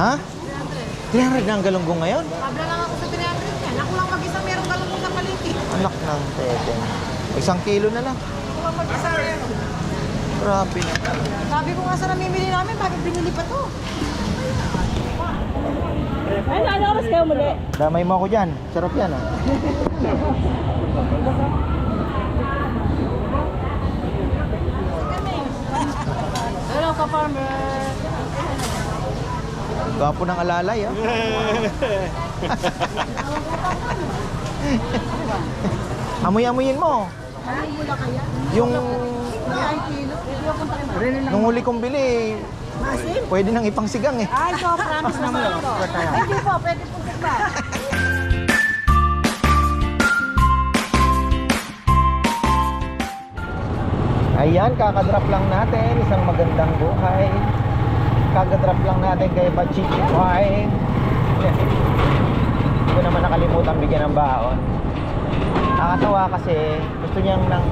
Ha? 300 na ang galunggong ngayon? Pabla lang ako sa 300 yan. Ako lang mag-isa merong galunggong sa palengke. Anak ng tete. Isang kilo na lang. Ako lang mag-isa meron. Grabe na. Sabi ko nga sa namimili namin, bakit binili pa to? Ay, ano oras kayo muli? Damay mo ako dyan. Sarap yan ah. Hello ka, farmer. Gwapo ng alalay ah. Amoy-amoyin mo. Yung Ay, ako nung huli kong bili, Masim? pwede nang ipangsigang eh. Ay, so, promise na mo. Hindi po, pwede po ba? Ayan, kakadrop lang natin. Isang magandang buhay. Kakadrop lang natin kay Bachichoy. Hindi ko naman nakalimutan bigyan ng baon. Nakakatawa kasi gusto niyang ng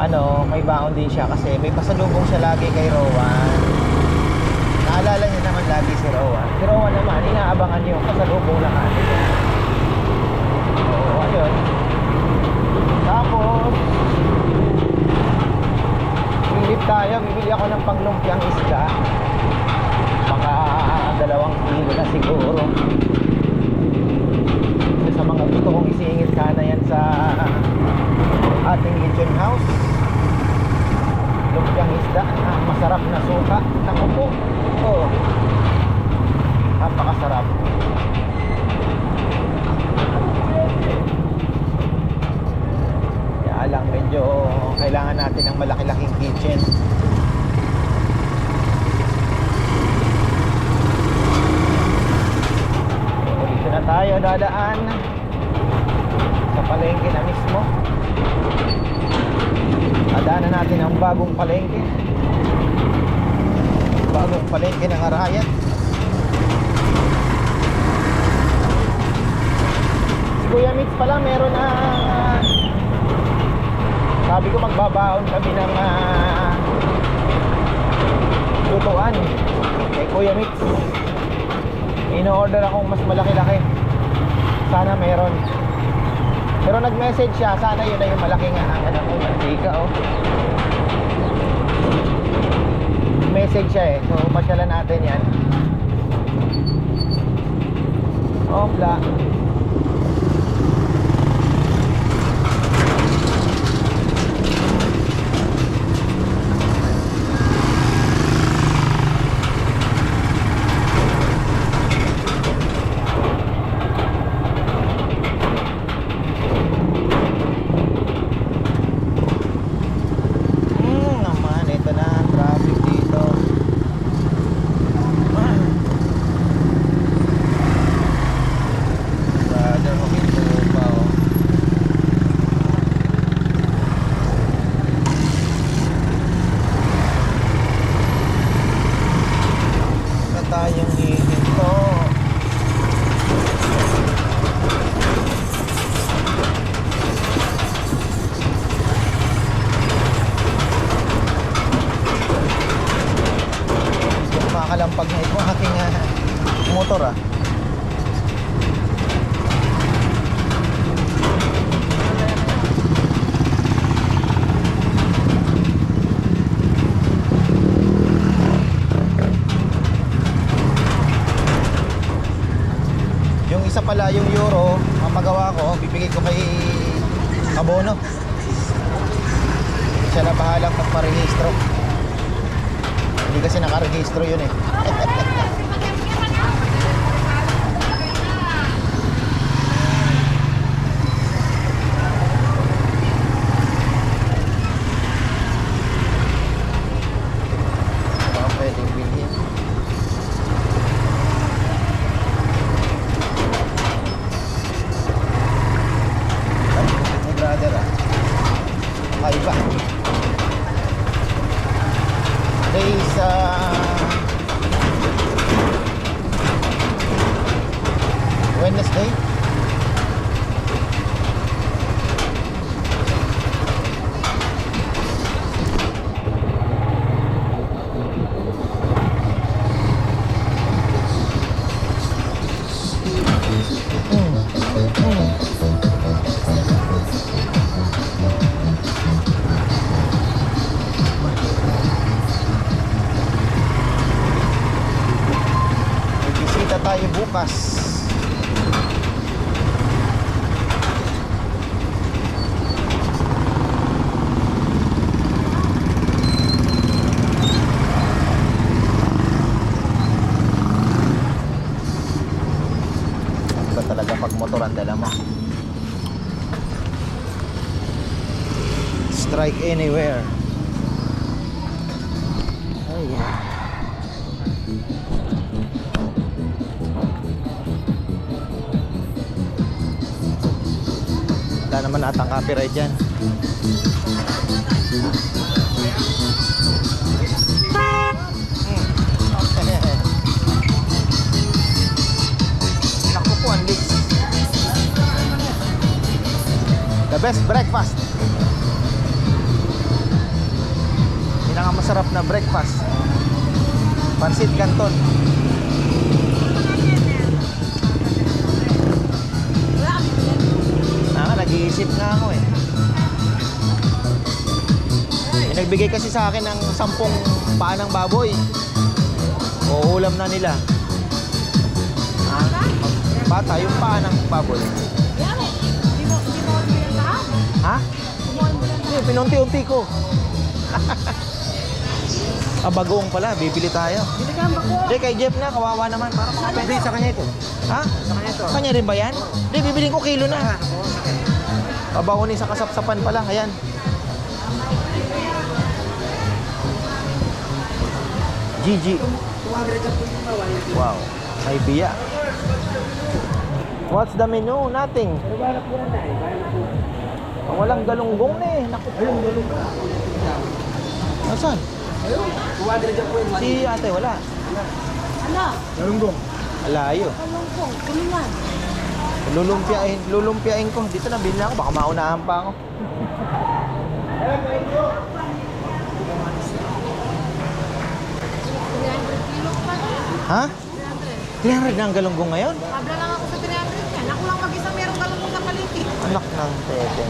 ano, may baon din siya kasi may pasalubong siya lagi kay Rowan. Naalala niya naman lagi si Rowan. Si Rowan naman, inaabangan yung pasalubong lang natin. Oo, ayun. Tapos, Bibili tayo, bibili ako ng panglumpiang isda. Mga dalawang kilo na siguro. Kasi sa mga gusto kong isingit sana yan sa ating kitchen house. Lumpiang isda na masarap na suka. Naku po. Oo. Napakasarap. Kaya lang medyo kailangan natin ng malaki-laking kitchen. So, dito na tayo dadaan sa palengke na mismo. Dadaanan natin ang bagong palengke. Bagong palengke ng Arayat. Si Kuya Mix pala meron na magbabaon kami ng uh, lutuan kay Kuya Mix. Ino-order akong mas malaki-laki. Sana meron. Pero nag-message siya, sana yun na yung malaki nga. Ang anak ko, mantika oh. Message siya eh. So, pasyalan natin yan. Opla. would be Strike anywhere. Ay, Wala naman atang copyright dyan. Hmm. Naku po. The best breakfast. Pinakamasarap na breakfast. Pansit Canton. Ah, nag-iisip nga ako eh. May nagbigay kasi sa akin ng sampung paa ng baboy. O ulam na nila. Ah, bata, yung paa ng baboy. Ha? Hindi, pinunti-unti ko. Ah, bagoong pala. Bibili tayo. Binigyan ba ko? Hindi, kay Jeff na. Kawawa naman. Para makapente. Hindi, sa kanya ito. Ha? Sa kanya ito. Kanya rin ba yan? Hindi, bibiling ko kilo na. Babaonin sa kasapsapan pala. Ayan. GG. Wow. May biya. What's the menu? Nothing. Ang walang galunggong na eh. Naku. Ayun, galunggong. Nasaan? Si ate, wala. Ano? Galunggong. Alayo. Kalungkong. Kulungan. Lulumpiain, lulumpiain ko. Dito na, bilhin ako. Baka maunahan pa ako. Ha? 300 na ang galunggong ngayon? Kabla lang ako sa 300 yan. Ako lang mag-isa merong galungkong sa paligid. Anak ng tete.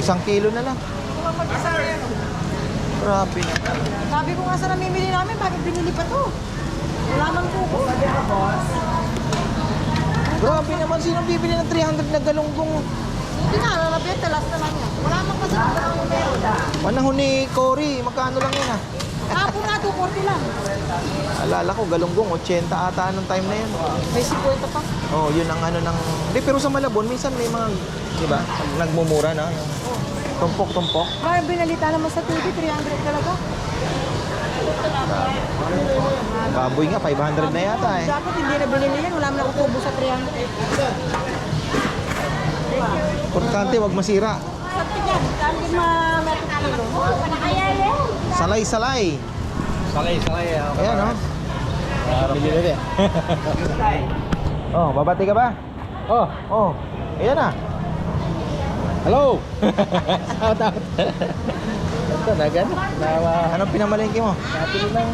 Isang kilo na lang. Ako lang mag-isa meron. Grabe na. Sabi ko nga sa namimili namin, bakit binili pa to? Wala man kuko. Grabe naman. Sino bibili ng 300 na galunggong? Hindi na, lalabit, talas na lang yan. Wala man kasi ng galungkong meron. Panahon ni Cory, magkano lang yun ah? Kapon nga, 240 lang. Alala ko, galunggong, 80 ata nung time na yun. May 50 pa. Oh, yun ang ano ng... Di, pero sa Malabon, minsan may mga... Di ba? Nagmumura na. Yung tumpok-tumpok. Kaya binalita naman sa TV, 300 talaga. Baboy nga, 500 na yata eh. Dapat hindi na binili yan, wala man nakukubo sa 300. Importante, wag masira. Salay-salay. Salay, salay. Ayan, oh. Bili na din. Oh, babati ka ba? Oh, Oh, ayan na. Hello. Shout out. Ito, nagan. Nawa. Anong pinamalengke mo? Napili ng...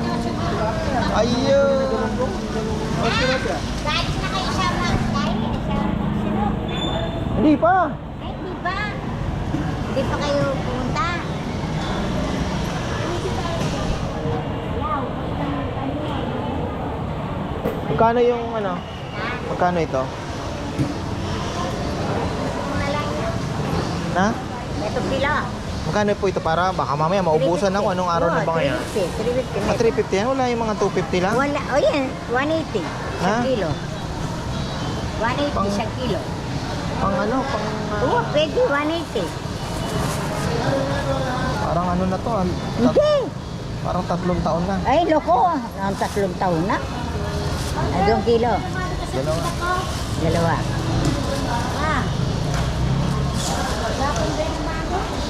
Ayun. Kahit na kayo sa mag-time, sa sinok. Hindi pa. Ay, di ba? Hindi pa kayo pumunta. Magkano yung ano? Magkano ito? Kung na lang yun. Na? Ito pila. Magkano po ito para baka mamaya maubusan ako anong araw na ba ngayon? 350. Mga 350. 350 yan, wala yung mga 250 lang. Wala, oh yan, 180. Ha? Sa kilo. 180 Pang- sa kilo. Pang ano, pang ah, Oo, pwede 180. parang ano na to, ah, tat- Hindi. parang tatlong taon na. Ay, loko. Ang tatlong taon na. Anong kilo? Dalawa. Dalawa.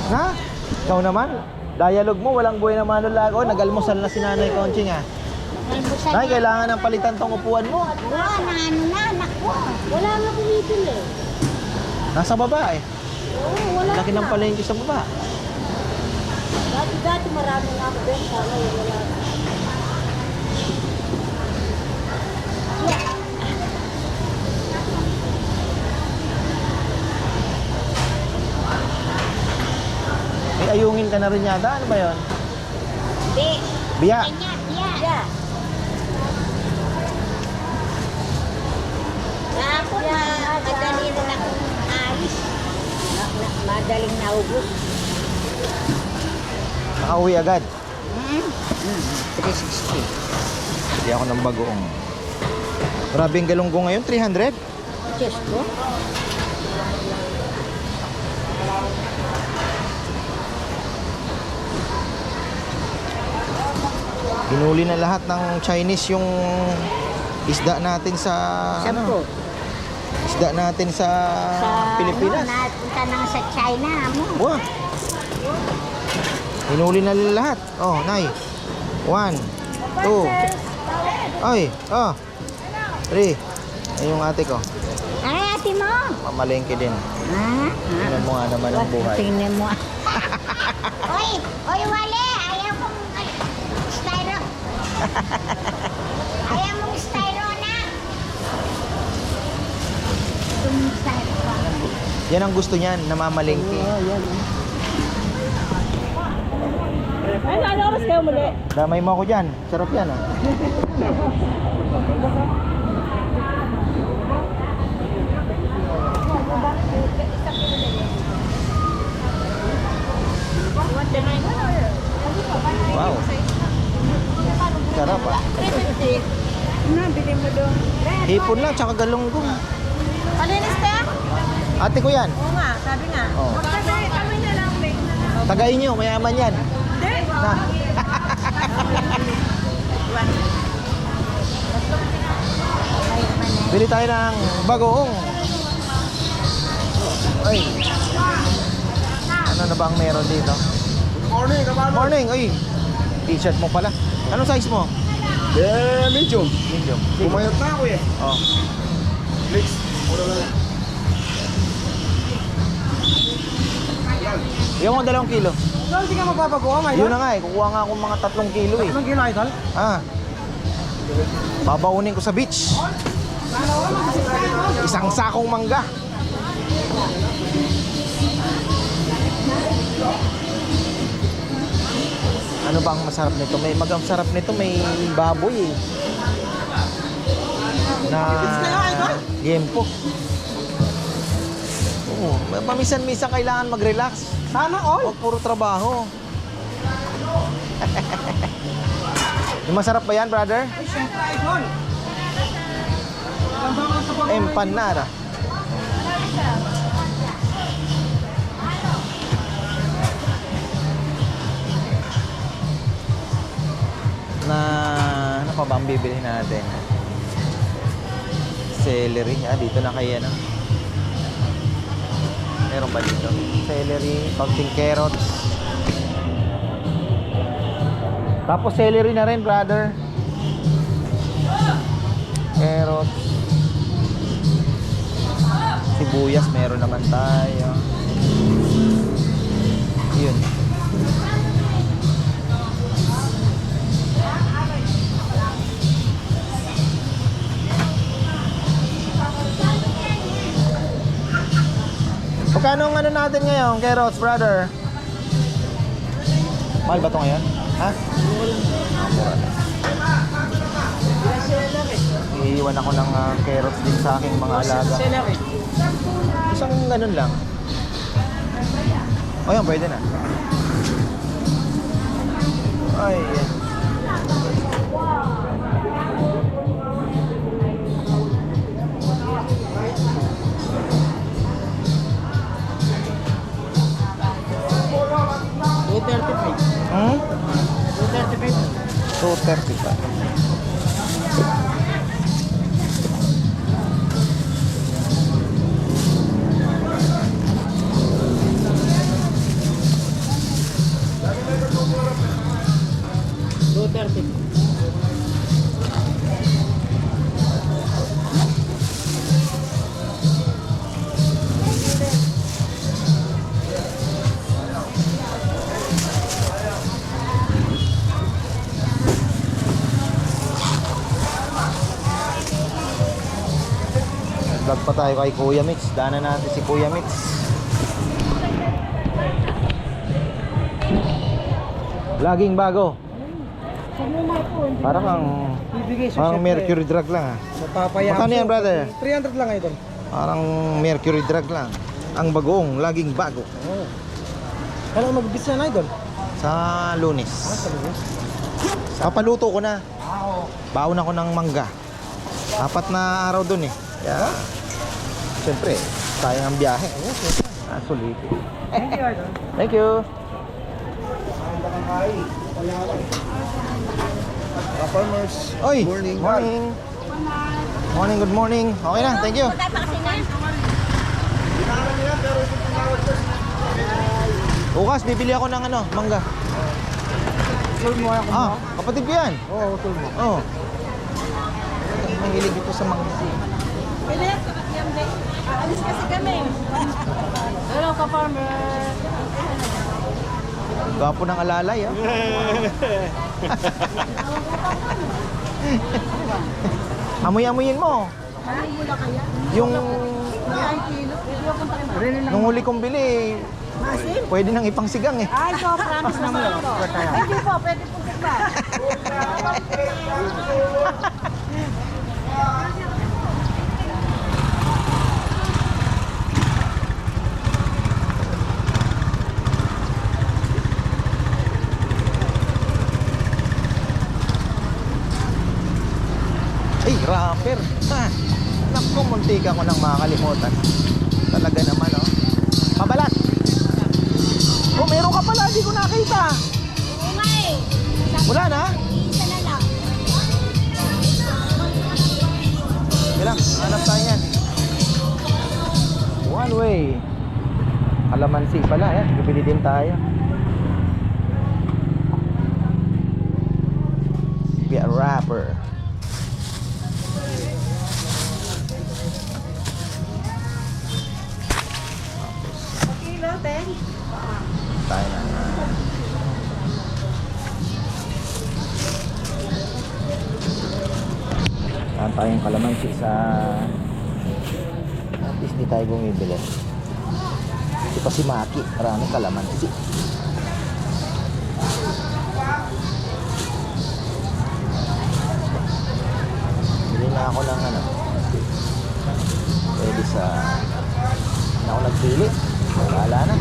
Ha? Ikaw naman? Dialogue mo, walang buhay na manulago. Nag-almusal na si Nanay Conching ah. Almusal Nay, na. kailangan ng palitan tong upuan mo. Wala na, ano na, naku. Wala na bumibili. Nasa baba eh. Oo, wala Laki ng palengke sa baba. Dati-dati marami nga ako. Ngayon wala na. ayungin ka na rin yata. Ano ba yun? Bi. Biya. Biya. Biya. Ako na, madali na lang alis. Na, na, madaling naubos. Nakauwi agad? Mm -hmm. 360. Hindi ako ng bagoong. Grabe yung galunggo ngayon, 300? Yes, po. Binuli na lahat ng Chinese yung isda natin sa Sampo. ano, isda natin sa, Sa Pilipinas. Ano, napunta na sa China mo. Wah. Hinuli na nila lahat. Oh, Nay. One, two. Ay, ah. Three. Ay, yung ate ko. Ay, ate mo. Mamalengke din. Ah, Tingnan mo nga naman ang buhay. Tingnan mo. oy, oy, wale. Ayaw mong ay, styro. Ayaw mong styro na. Yan ang gusto niyan, namamalengke. Ano, ano oras kayo muli? Damay mo ako dyan. Sarap yan, ah. Wow. Sarap, ah. Nabili mo doon. Hipon lang, tsaka galunggong. Palinis te? Ate ko yan. Oo nga, sabi nga. Oh. Kasi kami na lang, babe. Tagay nyo, mayaman yan. Hindi. Na. Bili tayo ng bagoong. Ay. Ano na ba ang meron dito? Morning, kapalo. Morning, ay. T-shirt mo pala. Anong size mo? Eh, medium. Medium. Bumayot na ako eh. Oh. Mix. Lang. Yung mga dalawang kilo. Idol, hindi ka magpapaguha ngayon. Yun na nga eh. Kukuha nga akong mga tatlong kilo eh. Anong kilo, Idol? Ah. Babaunin ko sa beach. Isang sakong mangga. Ano ba ang masarap nito? May magang sarap nito, may baboy eh. Na Gempo. Oo, pamisan-misan kailangan mag-relax. Sana all. Huwag puro trabaho. Yung masarap ba yan, brother? Ay, syempre, Idol. Empanada. Na ano pa ba ang bibili natin? Celery. Ah, dito na kaya ano. Meron ba dito? Celery, konting carrots. Tapos celery na rin, brother. Carrots. Sibuyas meron naman tayo. Yun. Magkano ang ano natin ngayon, carrots, brother? Mahal ba ito ngayon? Ha? Iiwan ako ng ah, carrots din sa aking mga alaga. Isang ganun lang. O yan, pwede na. Ay, yan. certo, Ivan. Kay Kuya Mitch. Daanan natin si Kuya Mitch. Laging bago. Parang ang sa parang mercury drug lang ah. Mapapaya. Magkano yan, brother? 300 lang, Idol. Parang mercury drug lang. ang bagong, laging bago. Oo. Kailan mag-bis na idol? Sa lunes. Ah, lunes. Papaluto ko na. Ah. Baon ako ng mangga. Apat na araw dun eh. Kaya, siyempre, sayang ang biyahe. Ah, sulit. Thank you, idol. Thank you. Mga farmers. Oy, Morning. morning. Morning, good morning. Okay na, thank you. Bukas, bibili ako ng ano, mangga. Mo ako Ah, kapatid ko yan. Oo, tul mo. Oo. Oh. Mahilig ito sa mangga. Yamde. Aalis kasi Hello, ka-farmer. Gwapo ng alalay, ah. Amoy-amoyin mo. Yung nung huli kong bili, Masin? pwede nang ipangsigang eh. Ay, so, promise naman po. Pwede po, pwede po sigba. Ay, rapper. Ha. Naku, muntika ko nang makakalimutan. Talaga naman, oh. Mabalat. Oh, meron ka pala, hindi ko nakita. Oo nga eh. Wala na? Isa na lang. Kailang, hanap tayo yan. One way. Alamansi pala, yan. Bibili din tayo. Be a rapper. Tayo bumibili. Ito pa si Maki. Maraming kalamansi. Bili na ako ng ano. Pwede sa... Na ako nagpili. Wala na.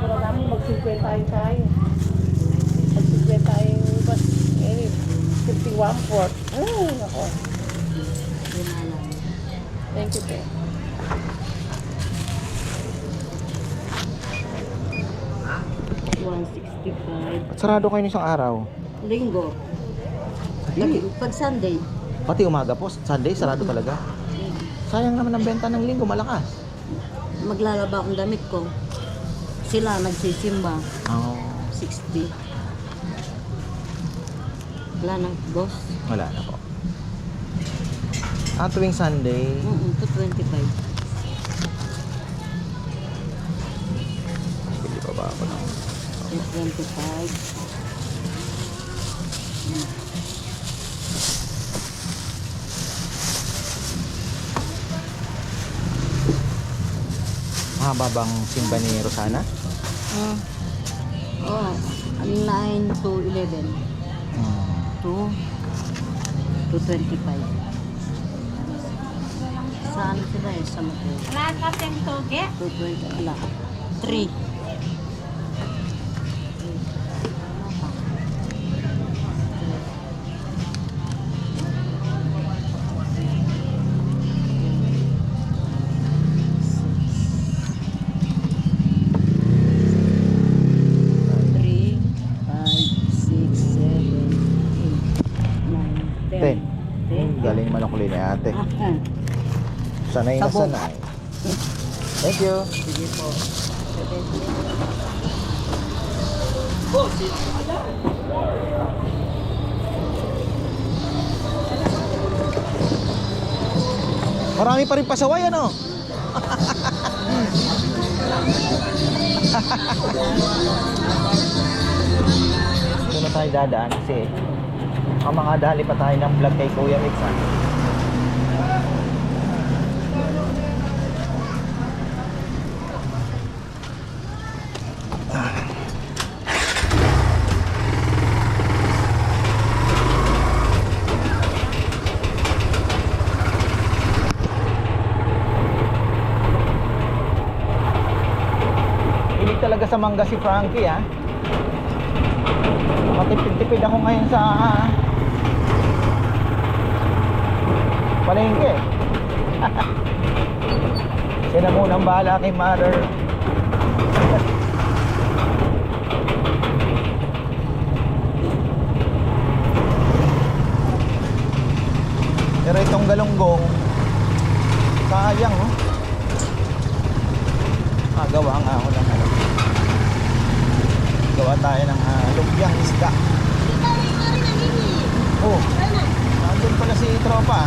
Pero namin mag-50 tayo tayo. Mag-50 tayo bas. Eh, 51 port. Ay, ako. Thank you, te. One sixty-five. Ba't sarado kayo ng isang araw? Linggo. Hindi. Pag Sunday. Pati umaga po, Sunday, sarado talaga. Sayang naman ang benta ng linggo, malakas. Maglalaba akong damit ko. Sila nagsisimba. Oh, 60. Wala nang boss. wala na po. Ah, tuwing Sunday, Mm 225. 225. Mahaba bang simba ni Rosana? Ah. Oh, 9 to 11. Hmm. 2 to 25. Sa ano sila eh, sa Mateo? Wala ka tayong toge? 220, wala. 3. Sanay na Sabog. sanay. Thank you. Sige po. Marami pa rin pasaway, ano? Doon na tayo dadaan kasi Ang mga dali pa tayo ng vlog kay Kuya Mix ha. Hilig talaga sa mangga si Frankie ha. Matipid-tipid ako ngayon sa palengke. Siya na muna ang bahala kay mother. Pero itong galunggong, sayang oh. Ah, nga ako ano. Gawa tayo ng uh, lumpiang isda. Oh, nandun pala si tropa.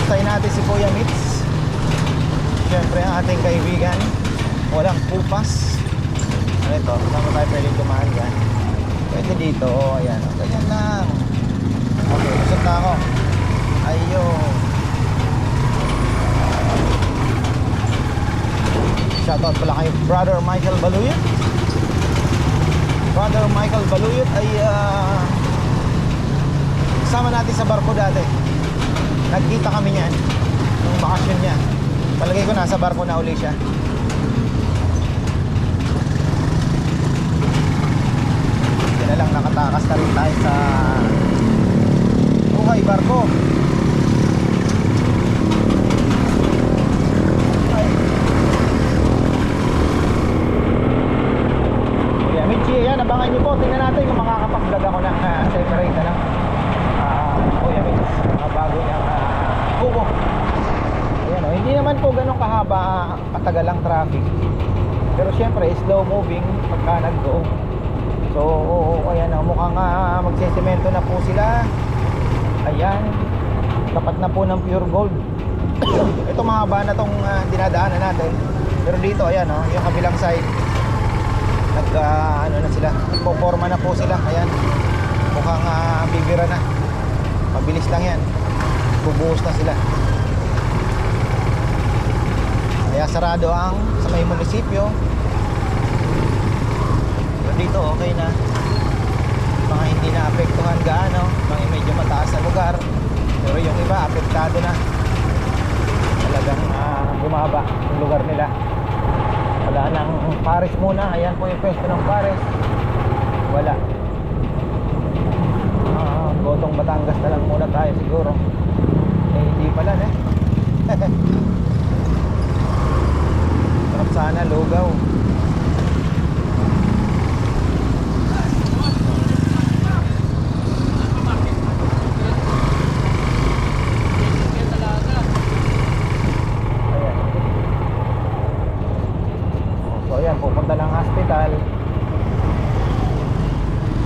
Mustahin natin si Kuya Mitz. Siyempre ang ating kaibigan. Walang kupas. Ano ito? Saan mo tayo pwedeng dumaan dyan? Pwede dito. O, oh, ayan. O, ganyan lang. Okay, usap na ako. Ayun. Shoutout pala kay Brother Michael Baluyot. Brother Michael Baluyot ay ah, kasama natin sa barko dati. Nagkita kami niyan nung bakasyon niya. Palagay ko nasa barko na uli siya. Yan na lang nakatakas na rin tayo sa buhay barko. Ay. Kuya Michi, yan, abangan niyo po. Tingnan natin kung makakapag-vlog ako ng uh, separate na lang. Ah, Kuya Mitch, mga bago niyang uh, kubo. Ayan, oh, hindi naman po ganun kahaba, katagal ang traffic. Pero syempre, slow moving pagka nag-go. So, ayan, oh, mukhang uh, magsesemento na po sila. Ayan, tapat na po ng pure gold. Ito mahaba na tong uh, dinadaanan natin. Pero dito, ayan, oh, yung kabilang side, nag, ah, ano na sila, nagpo-forma na po sila. Ayan, mukhang uh, bibira na. Mabilis lang yan. Bubuhos na sila. Kaya sarado ang sa may munisipyo. Pero dito okay na. Mga hindi na apektuhan gaano, mga medyo mataas na lugar. Pero yung iba apektado na. Talagang ah, bumaba yung lugar nila. Wala nang pares muna. Ayan po yung pwesto ng pares. Wala. Ah, Gotong Batangas na lang muna tayo siguro. Eh, hindi pala eh. Sarap sana lugaw. Ayan. So ayan, pupunta ng hospital.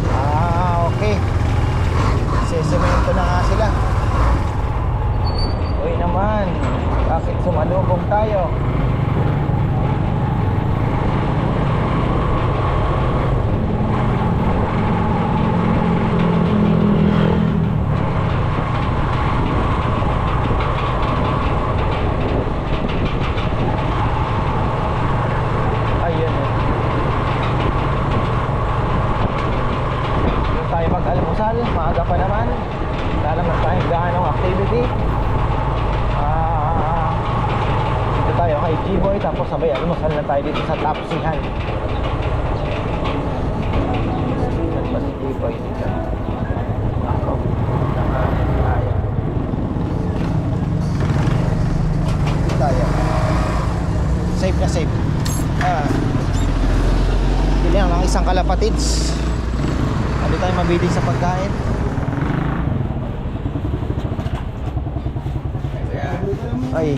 Ah, okay. Sesemento na nga sila. Uy naman, bakit sumalubong tayo? Ayun eh. Doon tayo mag-almusal, maaga pa naman. Wala naman tayong gaanong activity. Ah, dito tayo kay G-Boy tapos sabay almusal na tayo dito sa Tapsihan. Saan ba si G-Boy dito? Ako. Ayan. Dito tayo. Safe na safe. Ah. Bili lang ng isang kalapatids. Hindi tayo mabili sa pagkain. Ay.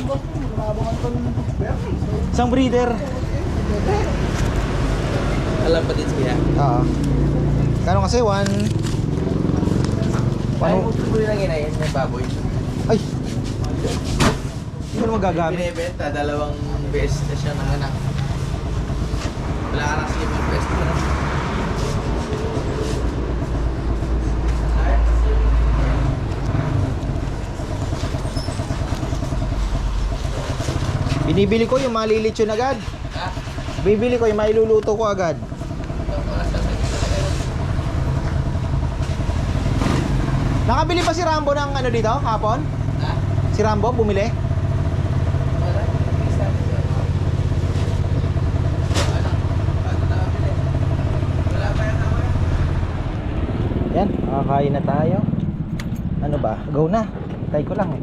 Isang breeder. Alam pa din siya. Oo. Kano kasi? One... Paano? Tuloy lang inayin yung baboy. Ay! Hindi mo na magagamit. Binibenta, dalawang beses na siya ng anak. Wala ka nang sliming best mo na. Binibili ko yung malilit yun agad. Bibili ko yung mailuluto ko agad. Nakabili pa si Rambo ng ano dito, kapon? Ha? Si Rambo, bumili? Yan, makakain na tayo. Ano ba? Go na. Tay ko lang eh.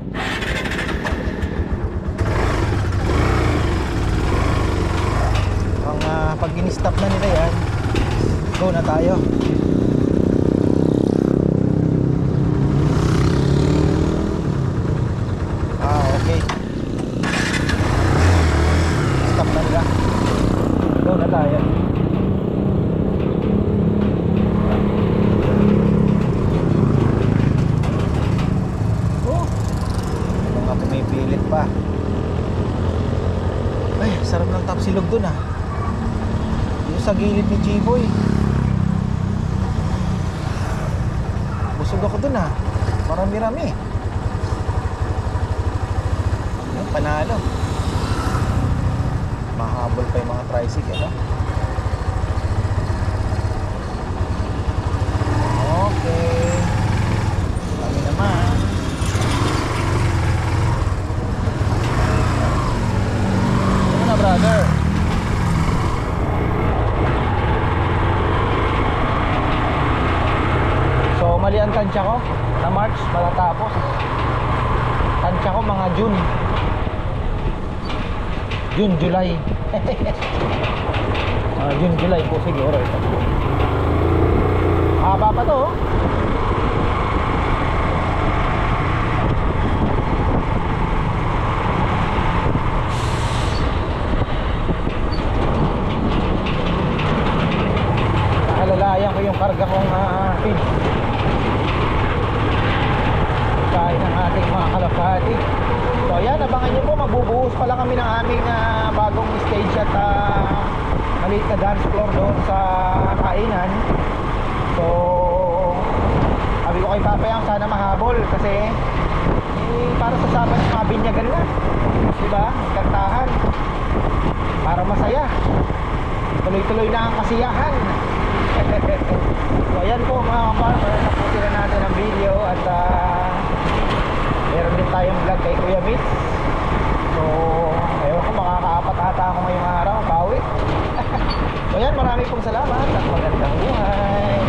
Pang ah, pag in-stop na nila yan, go na tayo. Ah, okay. Stop na nila. Go na tayo. Oh. Mga pumipilit pa. Ay, sarap ng tapsilog dun ah. Yung sa gilid ni Chiboy. Busog ako dun ah. Marami-rami. Yung panalo. Mahabol pa yung mga tricycle, no? Okay. Kami naman. Ano na, brother? So, mali ang tansya ko. Na March, matatapos. Tansya ko mga June. June, July. mga June, July po siguro ito. Haba pa to. oh. Nakalalayan ko yung karga kong uh, feed. Kain ng ating mga kalapati. So ayan, abangan nyo po, magbubuhos pa lang kami ng aming ah, bagong stage at uh, maliit na dance floor doon sa kainan. So, sabi ko kay Papayang sana mahabol kasi eh, para sa saban ng mga binyagan na. Diba? Kantahan. Para masaya. Tuloy-tuloy na ang kasiyahan. so ayan po mga farmer, tapusin na natin ang video at ah, meron din tayong vlog kay Kuya Mitch. So, ewan ko makakaapat ata ako so yan, marami pong salamat at magandang buhay.